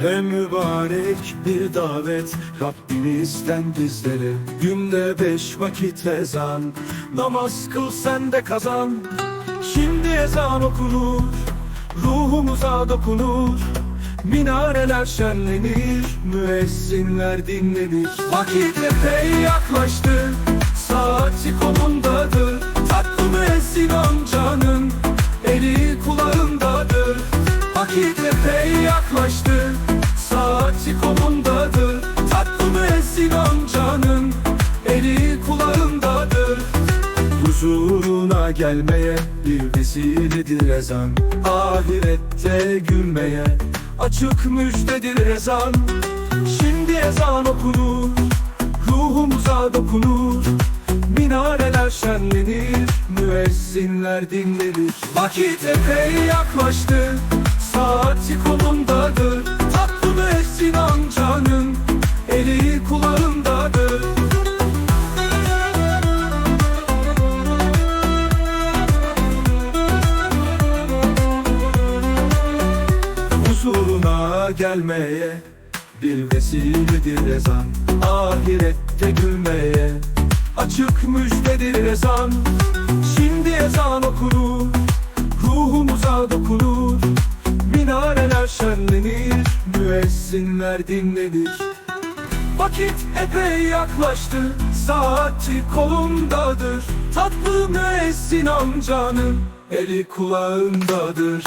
Hem bir davet Rabbimizden bizlere. Günde beş vakit ezan Namaz kıl sen de kazan. Şimdi ezan okunur Ruhumuza dokunur. Minareler şenlenir Müezzinler dinlenir. Vakit epey yaklaştı Saati yaklaştı. Saati kolundadır Tatlı müezzin amcanın Eli kulağındadır. Huzuruna gelmeye bir vesiledir ezan. Ahirette gülmeye açık müjdedir ezan. Şimdi ezan okunur Ruhumuza dokunur. Minareler şenlenir Müezzinler dinlenir. Vakit epey yaklaştı Saati kolundadır Tatlı müezzin amcanın Eli kulağındadır. Huzuruna gelmeye bir vesiledir ezan. Ahirette gülmeye açık müjdedir ezan. Şimdi ezan okunur şenlenir müezzinler dinlenir Vakit epey yaklaştı Saati kolundadır. Tatlı müezzin amcanın Eli kulağındadır